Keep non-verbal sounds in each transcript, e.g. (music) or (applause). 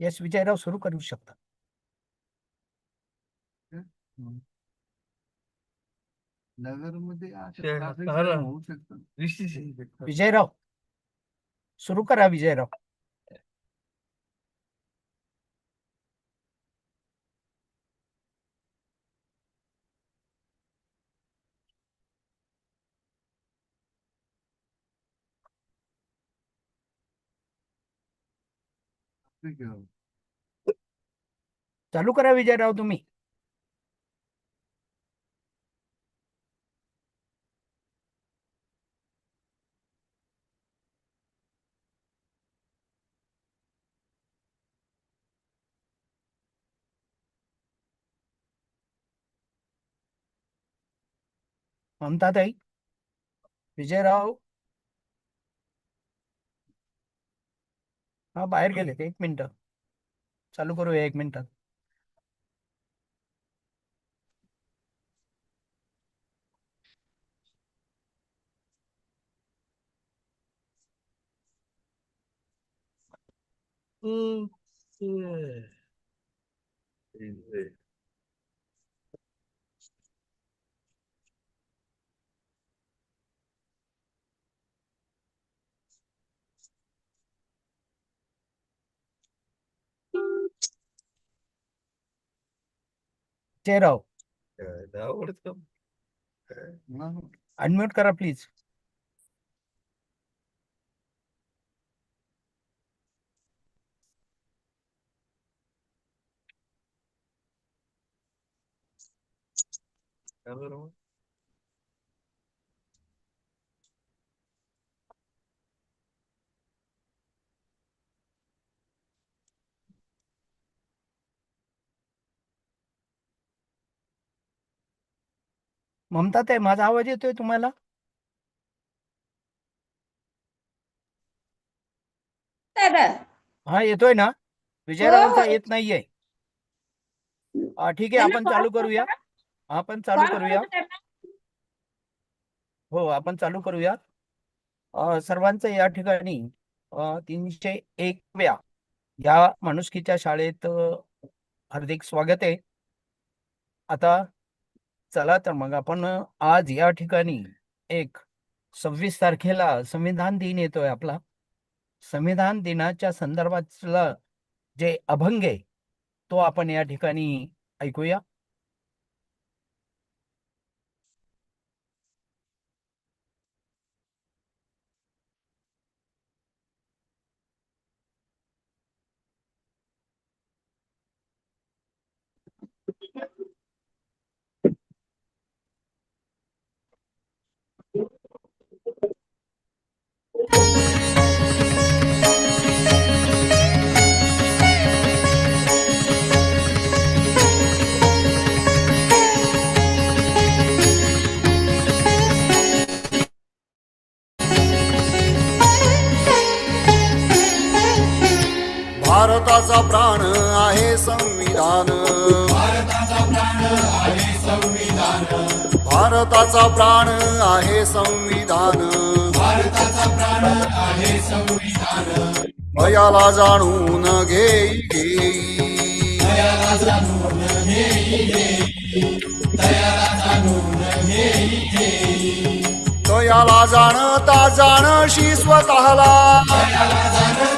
Yes Vijayrao सुरू करू शकता. नगरमध्ये. विजयराव. सुरू करा विजयराव. चालू करा विजयराव तुम्ही. ममताताई विजयराव हा बाहेर गेले ते एक मिनट। चालू करूया एक मिनिटात विजयराव आवडत मग अनम्यूट करा प्लीज ममताताई माझा आवाज येतोय तुम्हाला? हा येतोय ना? विजयरावांचा हो. येत नाहीये. ठीक आहे आपण चालू करू. करूया? आपण चालू करूया? हो आपण चालू करूया. सर्वांचं या ठिकाणी तीनशे एकव्या या माणुसकीच्या शाळेत हार्दिक स्वागत आहे. आता चला तर मग आपण आज या ठिकाणी एक सव्वीस तारखेला संविधान दिन येतोय आपला. संविधान दिनाच्या संदर्भातला जे अभंग आहे तो आपण या ठिकाणी ऐकूया. भारताचा प्राण आहे संविधान. भारताचा प्राण आहे संविधान. भयाला जाणून घेई घेई तयाला जाणता जाणशी स्वतःला. जाणता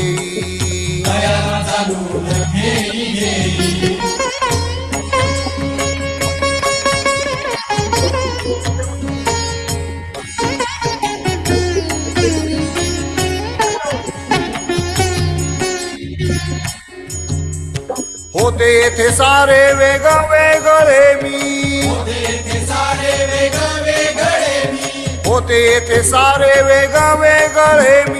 घेई होते येथे सारे वेग वेगळे मी. होते येथे सारे वेग वेगळे मी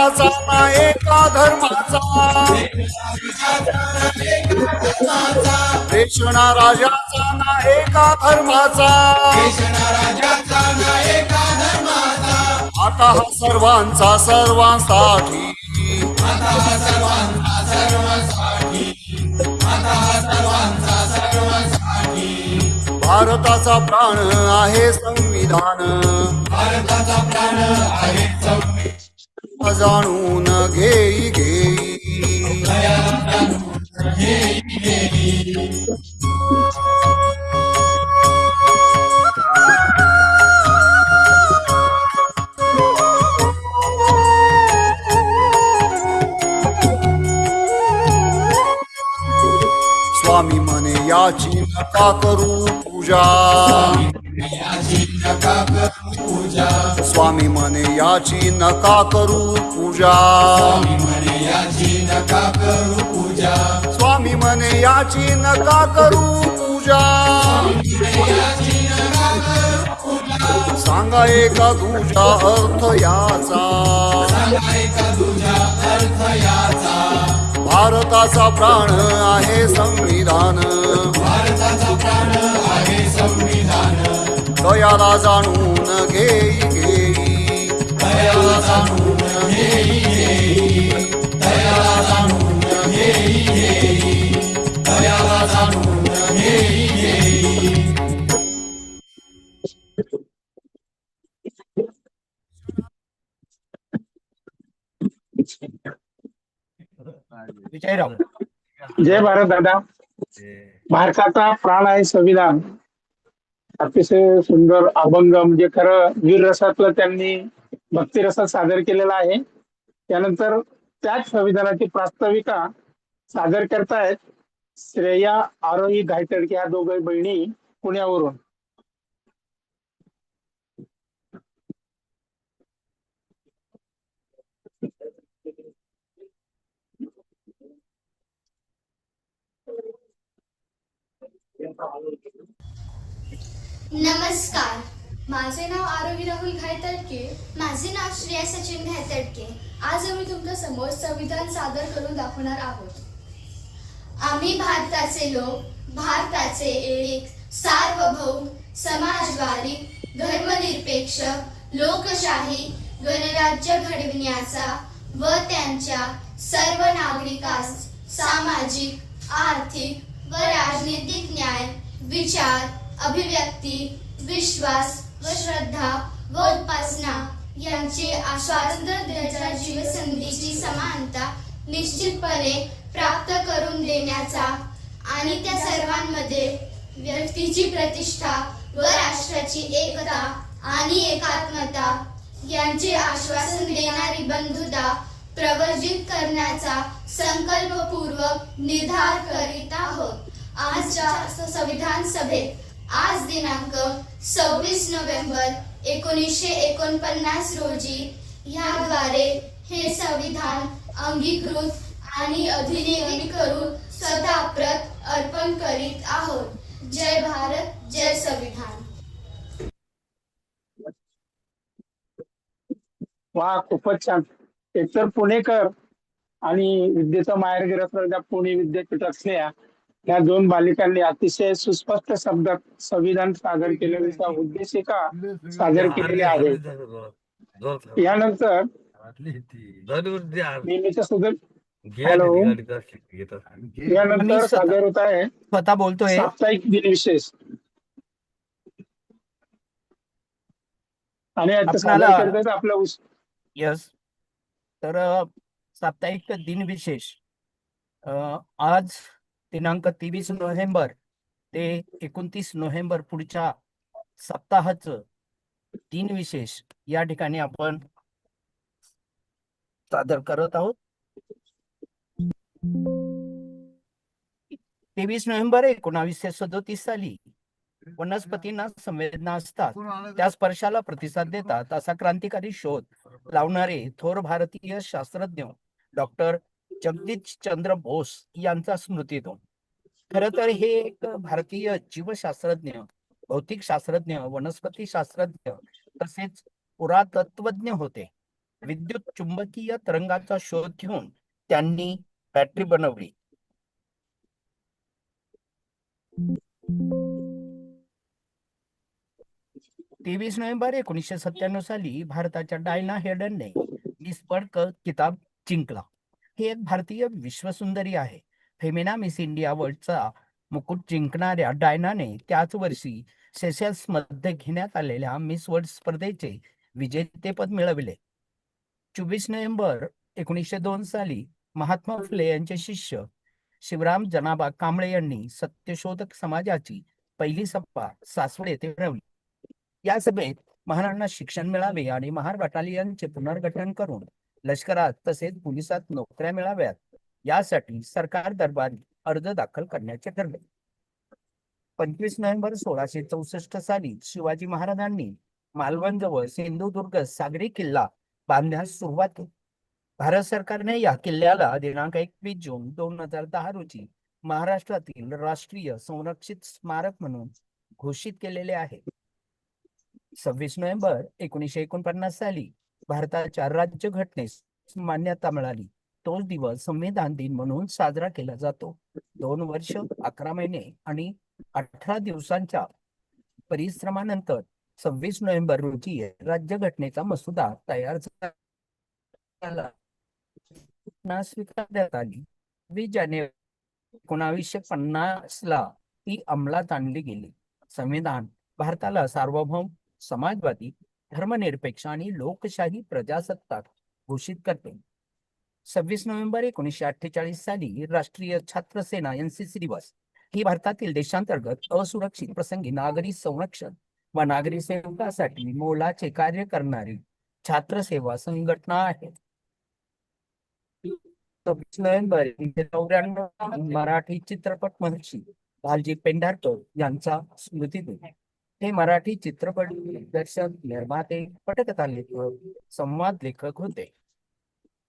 देशना ना एका धर्माचा. देशना राजाचा ना एका धर्माचा. आता हा सर्वांचा सर्वांसाठी. भारताचा प्राण आहे संविधान. जाणून घेई घेई. स्वामी मने याची नका करू पूजा. म्हणे याची नका करू पूजा. स्वामी म्हणे याची नका करू पूजा. स्वामी म्हणे याची नका करू पूजा. सांगा एका तुझा अर्थ याचा. भारताचा प्राण आहे संविधान. दयाला जाणून घेई जय भारत दादा. भारताचा प्राण आहे संविधान. अतिशय सुंदर अभंग म्हणजे खरं वीर रसातलं त्यांनी भक्तिरसात सादर केलेला आहे. त्यानंतर त्याच संविधानाची प्रास्ताविका सादर करतायत श्रेया आरोही घायतडके ह्या दोघे बहिणी पुण्यावरून. नमस्कार. माझे नाव आरवी राहुल घायतडके. माझे नाव श्रेया सचिन घायतडके. आज आम्ही तुमच्यासमोर संविधान सादर करून दाखवणार आहोत. आम्ही भारताचे लोक भारताचे एक सार्वभौम समाजवादी धर्मनिरपेक्ष लोकशाही गणराज्य घडविण्याचा व त्यांच्या सर्व नागरिकास सामाजिक आर्थिक व राजनीतिक न्याय विचार अभिव्यक्ती विश्वास व श्रद्धा व उपासना यांचे स्वातंत्र्य देण्याच्या जीवसंधीची समानता निश्चितपणे प्राप्त करून देण्याचा आणि त्या सर्वांमध्ये व्यक्तीची प्रतिष्ठा व राष्ट्राची एकता आणि एकात्मता यांचे आश्वासन देणारी बंधुता प्रवर्जित करण्याचा संकल्पपूर्वक निर्धार करीत आहोत. आजच्या संविधान सभेत आज दिनांक सव्वीस नोव्हेंबर एकोणीसशे एकोणपन्नास रोजी ह्याद्वारे हे संविधान अंगीकृत आणि अधिनियमित करून स्वतः प्रत अर्पण करीत आहोत. जय भारत जय संविधान. वा खूपच छान. एकतर पुणेकर आणि विद्येचा माहेर असलेल्या पुणे विद्यापीठ असलेल्या या दोन बालिकांनी अतिशय सुस्पष्ट शब्दात संविधान सादर केलेल्या उद्देशिका सादर केलेली आहे. यानंतर नेहमीच्या हॅलो. यानंतर सादर होत आहे. स्वतः बोलतोय. साप्ताहिक दिनविशेष आणि आता सादर करतात आपलं उस- यस तर साप्ताहिक दिनविशेष अ, आज दिनांक तेवीस नोव्हेंबर ते एकोणतीस नोव्हेंबर पुढच्या सप्ताहाचं तीन विशेष या ठिकाणी आपण सादर करत आहोत. तेवीस नोव्हेंबर एकोणावीसशे सदोतीस साली वनस्पतींना संवेदना असतात. त्या स्पर्शाला प्रतिसाद देतात. असा क्रांतिकारी शोध लावणारे थोर भारतीय शास्त्रज्ञ डॉक्टर जगदीश चंद्र बोस यांचा स्मृतीतून खर तर हे एक भारतीय जीवशास्त्रज्ञ भौतिक शास्त्रज्ञ वनस्पती शास्त्रज्ञ तसेच पुरातत्वज्ञ होते. विद्युत चुंबकीय तरंगाचा शोध घेऊन त्यांनी बॅटरी बनवली. तेवीस नोव्हेंबर एकोणीसशे सत्त्याण्णव साली भारताच्या डायना हेडनने मिस किताब जिंकला. ही एक भारतीय विश्वसुंदरी आहे. फेमिना मिस इंडिया वर्ल्डचा मुकुट जिंकणाऱ्या डायनाने त्याच वर्षी सेशल्समध्ये घेण्यात आलेल्या मिस वर्ल्ड स्पर्धेचे विजेतेपद मिळविले. चोवीस नोव्हेंबर एकोणीसशे दोन साली महात्मा फुले यांचे शिष्य शिवराम जनाबा कांबळे यांनी सत्यशोधक समाजाची पहिली सभा सासवड येथे भरवली या सभेत महाराणांना शिक्षण मिळावे आणि महार बटालियनचे पुनर्गठन करून लष्करात तसेच पोलिसात नोकऱ्या मिळाव्यात. यासाठी सरकार दरबारी अर्ज दाखल करण्याचे ठरले. पंचवीस नोव्हेंबर सोळाशे चौसष्ट साली शिवाजी महाराजांनी मालवण जवळ सिंधुदुर्ग सागरी किल्ला बांधण्यास सुरुवात केली. भारत सरकारने या किल्ल्याला दिनांक एकवीस जून दोन हजार दहा रोजी महाराष्ट्रातील राष्ट्रीय संरक्षित स्मारक म्हणून घोषित केलेले आहे. सव्वीस नोव्हेंबर एकोणीसशे एकोणपन्नास साली भारताच्या राज्यघटनेस मान्यता मिळाली. तोच दिवस संविधान दिन म्हणून साजरा केला जातो. दोन वर्ष अकरा महिने आणि अठरा दिवसांच्या परिश्रमानंतर सव्वीस नोव्हेंबर रोजी राज्यघटनेचा मसुदा तयार झाला. स्वीकारण्यात आली. वीस जानेवारी एकोणावीसशे पन्नास ला ती अंमलात आणली गेली. संविधान भारताला सार्वभौम समाजवादी धर्मनिरपेक्ष आणि लोकशाही प्रजासत्ताक घोषित करते. सव्वीस नोव्हेंबर एकोणीसशे अठ्ठेचाळीस साली राष्ट्रीय छात्र सेना एनसीसी दिवस ही भारतातील देशांतर्गत असुरक्षित प्रसंगी नागरी संरक्षण व नागरी सेवकासाठी मोलाचे कार्य करणारी छात्र सेवा संघटना आहे. सव्वीस नोव्हेंबर चौऱ्याण्णव मराठी चित्रपट महर्षी भालजी पेंढारकर यांचा स्मृती दिन हे मराठी चित्रपट दिग्दर्शक निर्माते पटकथा लेखक संवाद लेखक होते.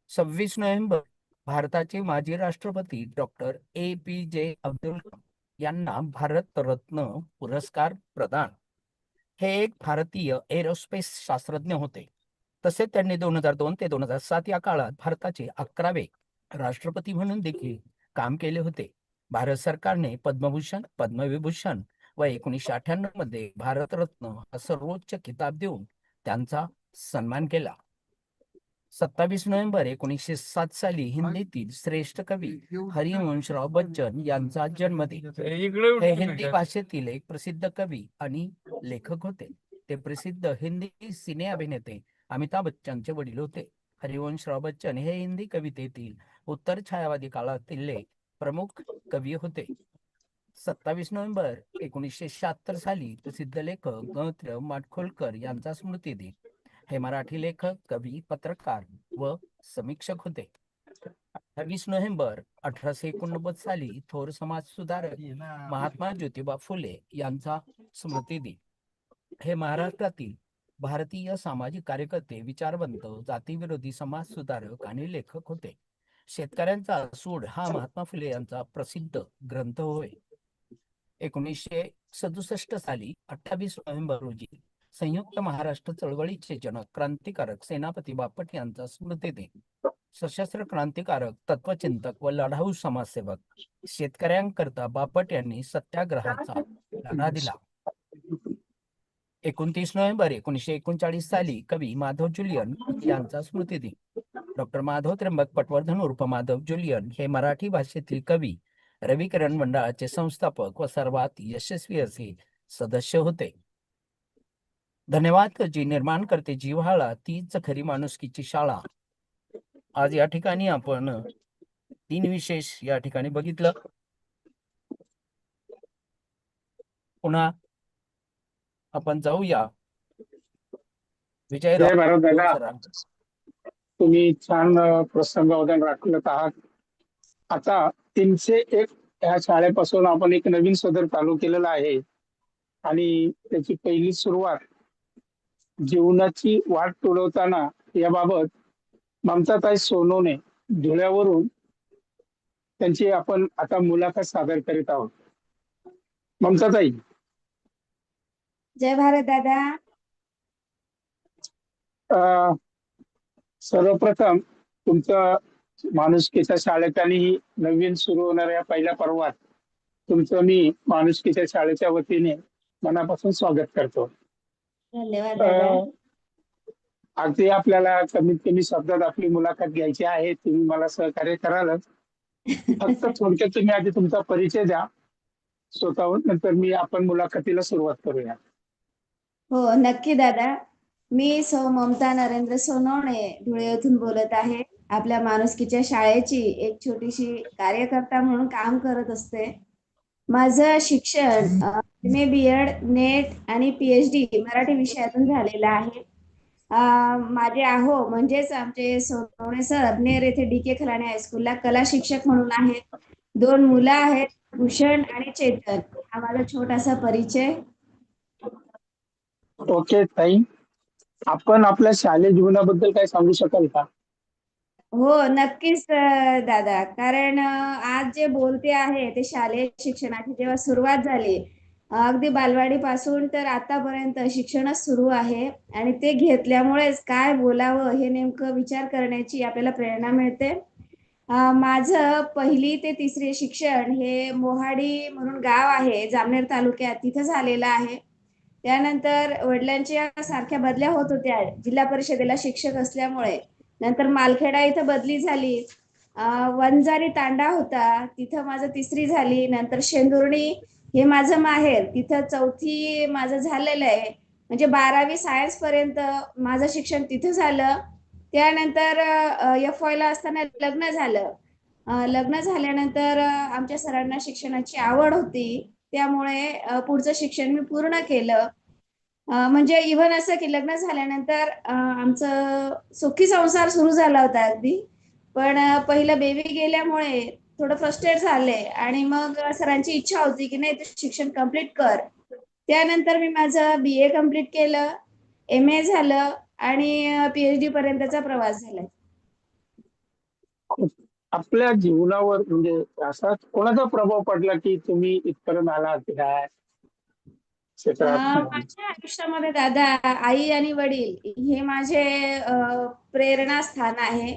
सव्वीस नोव्हेंबर भारताचे माजी राष्ट्रपती डॉक्टर ए पी जे अब्दुल कलाम यांना भारतरत्न पुरस्कार प्रदान. हे एक भारतीय एरोस्पेस शास्त्रज्ञ होते. तसेच त्यांनी दोन हजार दोन ते दोन हजार सात या काळात भारताचे अकरावे राष्ट्रपती म्हणून देखील काम केले होते. भारत सरकारने पद्मभूषण पद्मविभूषण व एकोणीसशे अठ्ठ्याण्णवमध्ये भारतरत्न हा सर्वोच्च किताब देऊन त्यांचा सन्मान केला. सत्तावीस नोव्हेंबर एकोणीसशे सात साली हिंदीतील श्रेष्ठ कवी हरिवंशराव बच्चन यांचा जन्मदिन हे हिंदी भाषेतील एक प्रसिद्ध कवी आणि लेखक होते. ते प्रसिद्ध हिंदी सिने अभिनेते अमिताभ बच्चनचे वडील होते. हरिवंशराव बच्चन हे हिंदी कवितेतील उत्तर छायावादी काळातील प्रमुख कवी होते. सत्तावीस नोव्हेंबर एकोणीसशे शहात्तर साली प्रसिद्ध लेखक गौत्र माडखोलकर यांचा स्मृती दिन. हे मराठी लेखक कवी पत्रकार व समीक्षक होते. अठ्ठावीस नोव्हेंबर अठराशे एकोणनव्वद साली थोर समाज सुधारक महात्मा ज्योतिबा फुले यांचा स्मृती दिन. हे महाराष्ट्रातील भारतीय सामाजिक कार्यकर्ते विचारवंत जातीविरोधी समाज सुधारक आणि लेखक होते. शेतकऱ्यांचा सूड हा महात्मा फुले यांचा प्रसिद्ध ग्रंथ होय. एकोणीसशे सदुसष्ट साली अठ्ठावीस नोव्हेंबर रोजी संयुक्त महाराष्ट्र चळवळीचे जनक क्रांतिकारक सेनापती बापट यांचा स्मृतिदिन. सशस्त्र क्रांतिकारक तत्वचिंतक व लढाऊ समाजसेवक शेतकऱ्यांकरता बापट यांनी सत्याग्रहाचा लढा दिला. एकोणतीस नोव्हेंबर एकोणीसशे एकोणचाळीस साली कवी माधव जुलियन यांचा स्मृतिदिन. डॉक्टर माधव त्र्यंबक पटवर्धन उर्फ माधव जुलियन हे मराठी भाषेतील कवी रविकिरण मंडळाचे संस्थापक व सर्वात यशस्वी असे सदस्य होते. धन्यवाद जी निर्माण करते जिव्हाळा तीच खरी माणुसकीची शाळा. आज या ठिकाणी आपण तीन विशेष या ठिकाणी बघितलं. पुन्हा आपण जाऊया. जय विजयराव भारत दादा. सरांकडे. तुम्ही छान अ, प्रसंगावधान राखलं आहात. आता तीनशे एक ह्या शाळेपासून आपण एक नवीन सदर चालू केलेला आहे. आणि त्याची पहिली सुरुवात जीवनाची वाट तुडवताना याबाबत ममताताई सोनवणे धुळ्यावरून त्यांची आपण आता मुलाखत सादर करीत आहोत. ममताताई. जय भारत दादा. अ, सर्वप्रथम तुमचं माणुसकीच्या शाळेत आणि नवीन सुरू होणाऱ्या पहिल्या पर्वात तुमचं मी माणुसकीच्या शाळेच्या वतीने मनापासून स्वागत करतो. धन्यवाद अगदी आपल्याला कमीत कमी शब्दात आपली मुलाखत घ्यायची आहे. तुम्ही मला सहकार्य करालच फक्त (laughs) थोडक्यात तुम्ही आधी तुमचा परिचय द्या. स्वतःहून नंतर मी आपण मुलाखतीला सुरुवात करूया. हो नक्की दादा. मी सौ ममता नरेंद्र सोनवणे धुळे येथून बोलत आहे. आपल्या माणुसकीच्या शाळेची एक छोटीशी कार्यकर्ता म्हणून काम करत असते. माझं शिक्षण M A B Ed NET आणि पीएच डी मराठी विषयातून झालेलं आहे. माझे आहो म्हणजेच आमचे सोनवणे सर नेर येथे डी के खलाणे हायस्कूलला कला शिक्षक म्हणून आहेत. दोन मुलं आहेत भूषण आणि चेतन. हा माझा छोटासा परिचय. ओके ताई. आपण आपल्या शालेय जीवनाबद्दल काय सांगू शकाल का? हो नक्कीच दादा. कारण आज जे बोलते आहे ते शालेय शिक्षणाची जेव्हा सुरुवात झाली अगदी बालवाडी पासून तर आतापर्यंत शिक्षणच सुरू आहे आणि ते घेतल्यामुळेच काय बोलावं हे नेमकं विचार करण्याची आपल्याला प्रेरणा मिळते. माझं पहिली ते तिसरी शिक्षण हे मोहाडी म्हणून गाव आहे जामनेर तालुक्यात तिथं झालेलं आहे. त्यानंतर वडिलांच्या सारख्या बदल्या होत होत्या. जिल्हा परिषदेला शिक्षक असल्यामुळे नंतर मालखेडा इथं बदली झाली. वंजारी तांडा होता. तिथं माझं तिसरी झाली. नंतर शेंदुर्णी हे माझं माहेर. तिथं चौथी माझं झालेलं आहे. म्हणजे बारावी सायन्स पर्यंत माझं शिक्षण तिथं झालं. त्यानंतर एफ वायला असताना लग्न झालं. लग्न झाल्यानंतर आमच्या सरांना शिक्षणाची आवड होती. त्यामुळे पुढचं शिक्षण मी पूर्ण केलं. म्हणजे इव्हन असं की लग्न झाल्यानंतर आमचं सुखी संसार सुरू झाला होता अगदी. पण पहिलं बेबी गेल्यामुळे थोडं फ्रस्ट्रेट झाले आणि मग सरांची इच्छा होती की नाही तू शिक्षण कंप्लीट कर. त्यानंतर मी माझं बी ए कंप्लीट केलं एम ए झालं आणि पीएच डी पर्यंतचा प्रवास झाला. आपल्या जीवनावर म्हणजे असा कोणाचा प्रभाव पडला की तुम्ही इथपर्यंत आलात? काय माझ्या आयुष्यामध्ये दादा आई आणि वडील हे माझे प्रेरणास्थान आहे.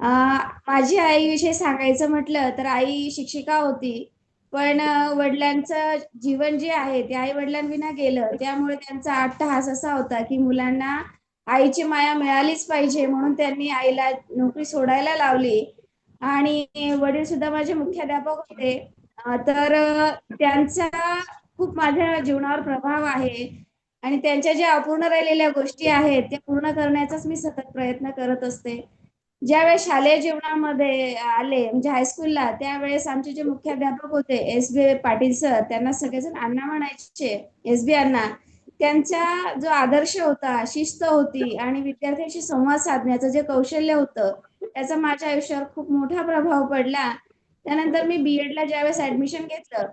माझी आईविषयी सांगायचं म्हटलं तर आई शिक्षिका होती पण वडिलांचं जीवन जे आहे ते आई वडिलांविना गेलं. त्यामुळे त्यांचा अट्टहास असा होता की मुलांना आईची माया मिळालीच पाहिजे म्हणून त्यांनी आईला नोकरी सोडायला लावली. आणि वडील सुद्धा माझे मुख्याध्यापक होते. तर त्यांचा खूप माझ्या जीवनावर प्रभाव आहे. आणि त्यांच्या ज्या अपूर्ण राहिलेल्या गोष्टी आहेत त्या पूर्ण करण्याचाच मी सतत प्रयत्न करत असते. ज्यावेळेस शालेय जीवनामध्ये आले म्हणजे हायस्कूलला त्यावेळेस आमचे जे मुख्याध्यापक होते एस बी पाटील सर त्यांना सगळेजण अण्णा म्हणायचे एस बी अण्णा त्यांचा जो आदर्श होता शिस्त होती आणि विद्यार्थ्यांशी संवाद साधण्याचं जे कौशल्य होतं त्याचा माझ्या आयुष्यावर खूप मोठा प्रभाव पडला. त्यानंतर मी बी एडला ज्यावेळेस ऍडमिशन घेतलं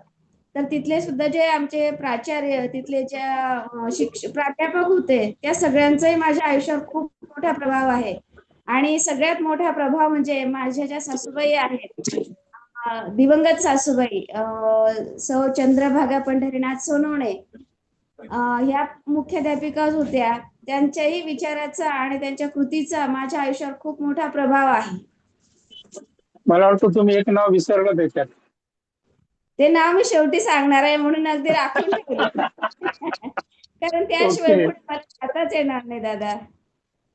तर तिथले सुद्धा जे आमचे प्राचार्य तिथले ज्या शिक्षक प्राध्यापक होते त्या सगळ्यांचाही माझ्या आयुष्यावर खूप मोठा प्रभाव आहे. आणि सगळ्यात मोठा प्रभाव म्हणजे माझ्या ज्या सासूबाई आहेत दिवंगत सासूबाई सौ चंद्रभागा पंढरीनाथ सोनवणे ह्या मुख्याध्यापिका होत्या त्यांच्याही विचाराचा आणि त्यांच्या कृतीचा माझ्या आयुष्यावर खूप मोठा प्रभाव आहे. मला वाटतं तुम्ही एक नाव विसरलं त्याच्यात. ते नाव मी शेवटी सांगणार आहे म्हणून अगदी राखून ठेवलं. कारण त्याशिवाय जाताच येणार नाही दादा.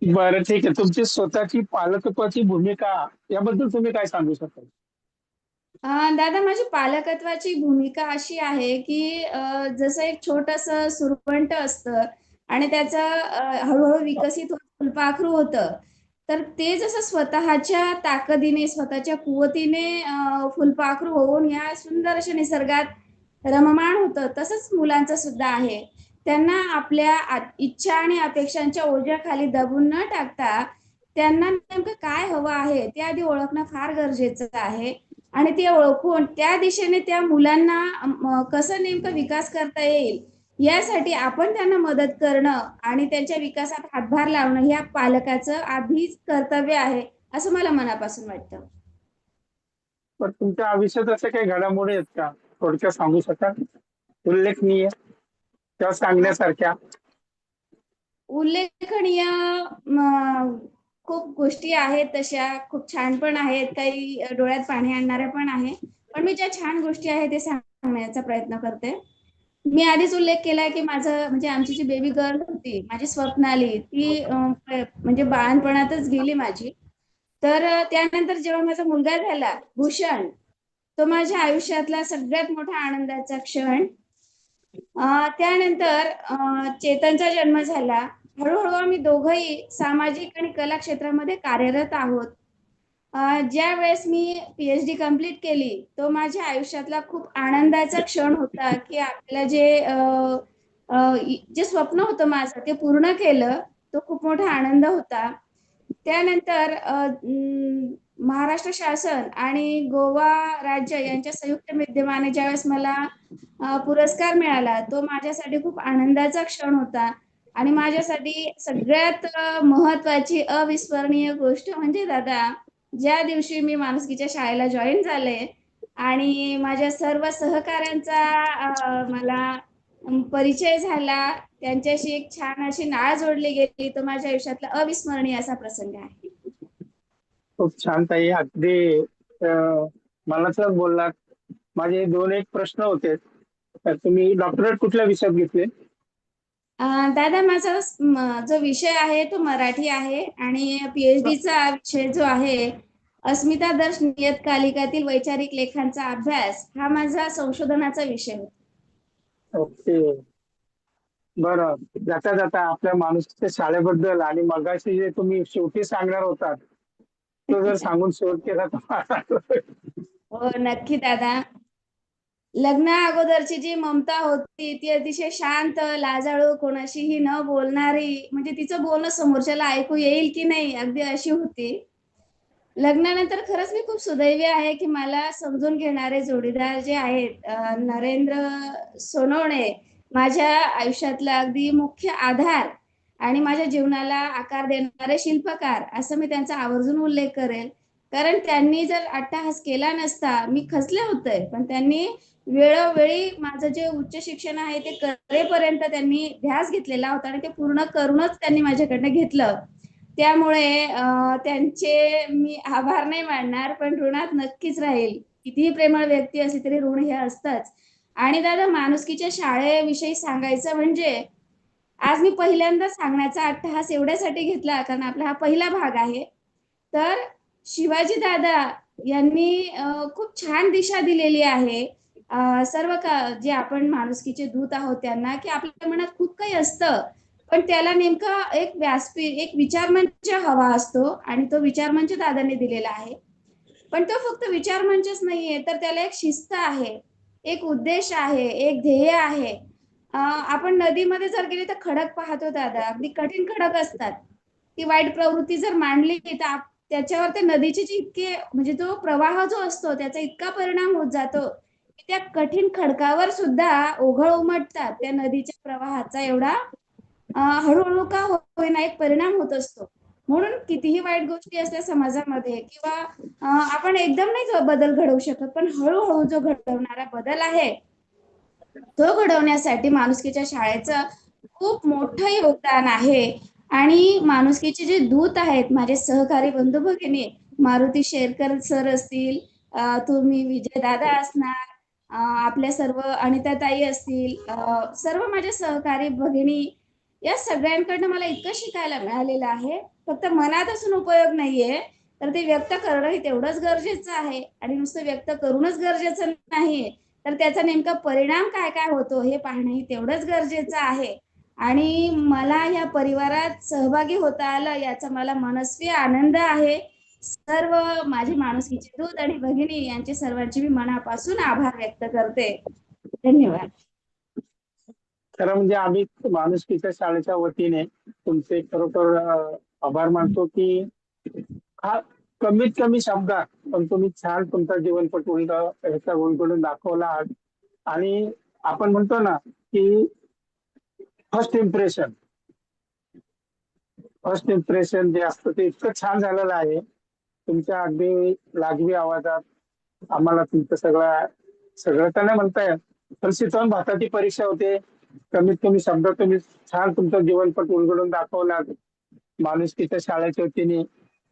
बरं ठीक आहे. तुमची स्वतःची पालकत्वाची भूमिका याबद्दल तुम्ही काय सांगू शकाल? अं, दादा माझी पालकत्वाची भूमिका अशी आहे की जसं एक छोटस सुरपंट असतं आणि त्याचं हळूहळू विकसित होत फुलपाखरू होतं. तर ते जसं स्वतःच्या ताकदीने स्वतःच्या कुवतीने फुलपाखरू होऊन या सुंदर अशा निसर्गात रममाण होतं तसंच मुलांचं सुद्धा आहे. त्यांना आपल्या इच्छा आणि अपेक्षांच्या ओझ्याखाली दबून न टाकता त्यांना नेमकं काय हवं आहे ते आधी ओळखणं फार गरजेचं आहे. आणि ते ओळखून त्या दिशेने त्या मुलांना कसं नेमकं विकास करता येईल यासाठी आपण त्यांना मदत करणं आणि त्यांच्या विकासात हातभार लावणं ह्या पालकाचं आधीच कर्तव्य आहे असं मला मनापासून वाटतं. पण तुमच्या आयुष्यात अशा काही घडामोडी आहेत का? थोडक्यात सांगू शकाल? उल्लेखनीय किंवा सांगण्यासारख्या. उल्लेखनीय खूप गोष्टी आहेत तशा खूप छान पण आहेत काही डोळ्यात पाणी आणणाऱ्या पण आहे पण मी ज्या छान गोष्टी आहेत ते सांगण्याचा प्रयत्न करते. मी आधीच उल्लेख केलाय की माझं म्हणजे आमची जी बेबी गर्ल होती माझी स्वप्नाली ती म्हणजे बाळणपणातच गेली माझी. तर त्यानंतर जेव्हा माझा मुलगा झाला भूषण तो माझ्या आयुष्यातला सगळ्यात मोठा आनंदाचा क्षण. त्यानंतर चेतनचा जन्म झाला. हळूहळू आम्ही दोघही सामाजिक आणि कला क्षेत्रामध्ये कार्यरत आहोत. ज्या वेळेस मी पीएच डी कंप्लीट केली तो माझ्या आयुष्यातला खूप आनंदाचा क्षण होता की आपल्याला जे जे स्वप्न होतं माझं ते पूर्ण केलं तो खूप मोठा आनंद होता. त्यानंतर महाराष्ट्र शासन आणि गोवा राज्य यांच्या संयुक्त विद्यमाने ज्यावेळेस मला पुरस्कार मिळाला तो माझ्यासाठी खूप आनंदाचा क्षण होता. आणि माझ्यासाठी सगळ्यात महत्वाची अविस्मरणीय गोष्ट म्हणजे दादा ज्या दिवशी मी माणुसकीच्या शाळेला जॉईन झाले आणि माझ्या सर्व सहकाऱ्यांचा मला परिचय झाला त्यांच्याशी एक छान अशी नाळ जोडली गेली तो माझ्या आयुष्यातला अविस्मरणीय असा प्रसंग आहे. खूप छान ताई. अगदी मला मनातच बोललात. माझे दोन एक प्रश्न होते. तर तुम्ही डॉक्टरेट कुठल्या विषयात घेतले? दादा माझा जो विषय आहे तो मराठी आहे आणि पीएच डीचा विषय जो आहे अस्मिता दर्श नियतकालिकातील वैचारिक लेखांचा अभ्यास हा माझा संशोधनाचा विषय होता. ओके. बरं. जाता जाता आपल्या माणुसकीच्या शाळेबद्दल आणि मगाशी जे तुम्ही शेवटी सांगणार होतात तो जर सांगून शेवट केला तर हो नक्की दादा. लग्ना अगोदरची जी ममता होती ती अतिशय शांत लाजाळू कोणाशीही न बोलणारी म्हणजे तिचं बोलणं समोरच्याला ऐकू येईल की नाही अगदी अशी होती. लग्नानंतर खरंच मी खूप सुदैवी आहे की मला समजून घेणारे जोडीदार जे आहेत नरेंद्र सोनवणे माझ्या आयुष्यातला अगदी मुख्य आधार आणि माझ्या जीवनाला आकार देणारे शिल्पकार असं मी त्यांचा आवर्जून उल्लेख करेल. कारण त्यांनी जर अट्टहास केला नसता मी खचले होते. पण त्यांनी वेळोवेळी माझं जे उच्च शिक्षण आहे ते करेपर्यंत त्यांनी ध्यास घेतलेला होता आणि ते पूर्ण करूनच त्यांनी माझ्याकडनं घेतलं. त्यामुळे त्यांचे मी आभार नाही मानणार पण ऋणात नक्कीच राहील. कितीही प्रेमळ व्यक्ती असली तरी ऋण हे असतंच. आणि दादा माणुसकीच्या शाळेविषयी सांगायचं म्हणजे आज मी पहिल्यांदा सांगण्याचा अट्टहास एवढ्यासाठी घेतला कारण आपला हा पहिला भाग आहे. तर शिवाजी दादा यांनी खूप छान दिशा दिलेली आहे. सर्व का जे आपण माणुसकीचे दूत आहोत त्यांना की आपल्या मनात खूप काही असतं पण त्याला नेमका एक व्यासपीठ एक विचारमंच हवा असतो आणि तो विचारमंच दादाने दिलेला आहे. पण तो फक्त विचारमंचच नाहीये तर त्याला एक शिस्त आहे एक उद्देश आहे एक ध्येय आहे. आपण नदीमध्ये जर गेले तर खडक पाहतो दादा अगदी कठीण खडक असतात. ती वाईट प्रवृत्ती जर मांडली तर त्याच्यावर त्या नदीचे जे इतके म्हणजे तो प्रवाह जो असतो त्याचा इतका परिणाम होत जातो त्या कठीण खडकावर सुद्धा ओघळ उमटतात. त्या नदीच्या प्रवाहाचा एवढा हळूहळू का होईना एक परिणाम होत असतो. म्हणून कितीही वाईट गोष्टी असल्या समाजामध्ये किंवा आपण एकदम नाही बदल घडवू शकत पण हळूहळू जो घडवणारा बदल आहे तो घडवण्यासाठी माणुसकीच्या शाळेचं खूप मोठं योगदान आहे. आणि माणुसकीचे जे दूत आहेत माझे सहकारी बंधू भगिनी मारुती शेरकर सर असतील तुम्ही विजय दादा असणार आपल्या सर्व अनिताताई असतील सर्व माझ्या सहकारी भगिनी या सगळ्यांकडनं मला इतकं शिकायला मिळालेलं आहे. फक्त मनात असून उपयोग नाहीये तर ते व्यक्त करणं हे तेवढंच गरजेचं आहे. आणि नुसतं व्यक्त करूनच गरजेचं नाहीये तर त्याचा नेमका परिणाम काय काय होतो हे पाहणंही तेवढंच गरजेचं आहे. आणि मला या परिवारात सहभागी होता आलं याचा मला मनस्वी आनंद आहे. सर्व माझे माणुसकीचे दूत आणि भगिनी यांचे सर्वांचे मी मनापासून आभार व्यक्त करते. धन्यवाद. खरं म्हणजे आम्ही माणुसकीच्या शाळेच्या वतीने तुमचे खरोखर आभार मानतो की हा कमीत कमी शब्दात पण तुम्ही छान तुमचा जीवनपट उलट ह्याचा उलगडून दाखवला आहात. आणि आपण म्हणतो ना की फर्स्ट इम्प्रेशन फर्स्ट इम्प्रेशन जे असतं ते इतकं छान झालेलं आहे. तुमच्या अगदी लागवी आवाजात आम्हाला तुमचं सगळ्या सगळं तर नाही म्हणताय पण शीतवन भाताची परीक्षा होते. कमीत कमी शब्द तुम्ही छान तुमचं जीवनपट उलगडून दाखवला माणुसकीच्या शाळेच्या वतीने.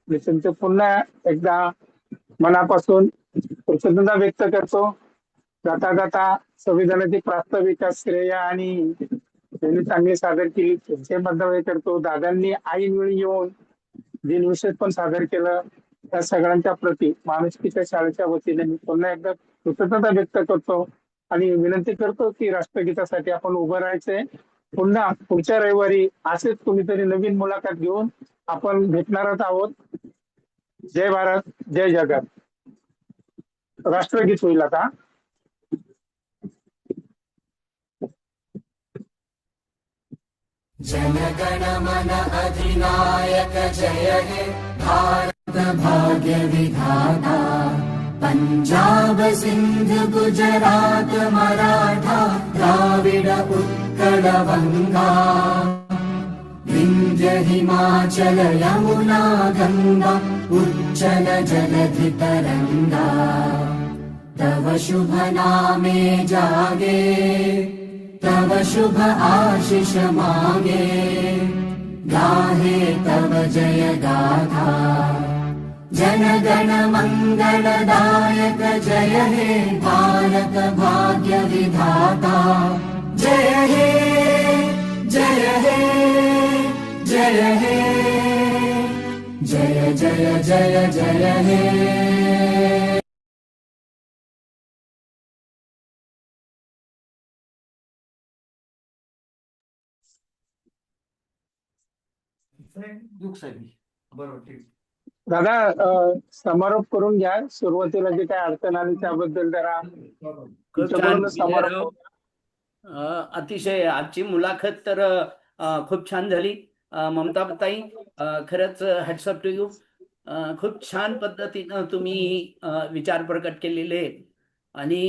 मी तुमचं पुन्हा एकदा मनापासून कृतज्ञता व्यक्त करतो. जाता जाता संविधानाची प्रास्ताविका श्रेय आणि त्यांनी चांगली सादर केली. तुमचे बद्दल करतो. दादांनी ऐनवेळी येऊन दिनविशेष पण सादर केलं. त्या सगळ्यांच्या प्रती माणुसकीच्या शाळेच्या वतीने मी पुन्हा एकदा कृतज्ञता व्यक्त करतो आणि विनंती करतो की राष्ट्रगीतासाठी आपण उभं राहायचंय. पुन्हा पुढच्या रविवारी असेच कोणीतरी नवीन मुलाखत घेऊन आपण भेटणारच आहोत. जय भारत जय जगत. राष्ट्रगीत होईल आता. पंजाब सिंध गुजरात मराठा द्राविड उत्कल बंगा विंध्य हिमाचल यमुना गंगा उच्चल जलधि तरंगा तव शुभ नामे जागे तव शुभ आशीष मागे। गाहे तव जय गाथा जनगण मङ्गलदायक जय हे भारत भाग्य विधाता जय हे जय हे जय हे, जय जय जय जय हे। बरोबर, ठीक. दादा समारोप करून घ्या. सुरुवातीला जे काय अडचण आली त्याबद्दल जरा समारोप अतिशय आजची मुलाखत तर खूप छान झाली. अ, ममताताई अ, खरंच हॅट्सअप टू यू. खूप छान पद्धतीनं तुम्ही विचार प्रकट केलेले. आणि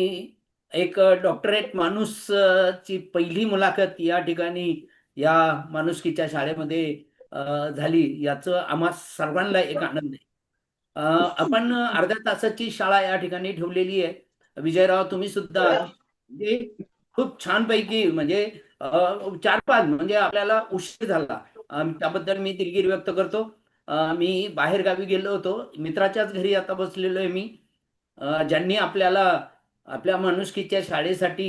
एक डॉक्टरेट माणूस ची पहिली मुलाखत या ठिकाणी या माणुसकीच्या शाळेमध्ये झाली याचं आम्हा सर्वांना एक आनंद आहे. आपण अर्ध्या तासाची शाळा या ठिकाणी ठेवलेली आहे. विजयराव तुम्ही सुद्धा म्हणजे खूप छानपैकी म्हणजे अ, चार पाच म्हणजे आपल्याला उशीर झाला. त्याबद्दल मी दिलगिरी व्यक्त करतो. मी बाहेर गावी गेलो होतो. मित्राच्याच घरी आता बसलेलो आहे मी. ज्यांनी आपल्याला आपल्या माणुसकीच्या शाळेसाठी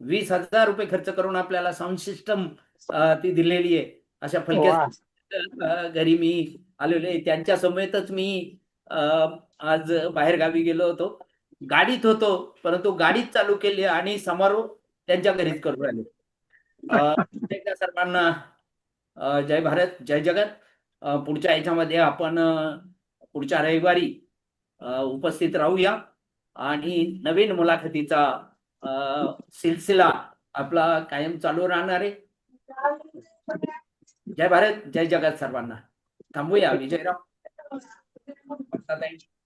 वीस हजार रुपये खर्च करून आपल्याला साऊंड सिस्टम ती दिलेली आहे. अशा फलक्या वा अ, घरी मी आलेलो त्यांच्या समेतच मी आज बाहेर गावी गेलो होतो. गाडीत होतो परंतु गाडीत चालू केली आणि समारोप त्यांच्या घरीच करू राहिले. सर्वांना जय भारत जय जगत. पुढच्या याच्यामध्ये आपण पुढच्या रविवारी उपस्थित राहूया. आणि नवीन मुलाखतीचा सिलसिला आपला कायम चालू राहणार आहे. जय भारत जय जगत सर्वांना थांबूया विजयराव. (laughs)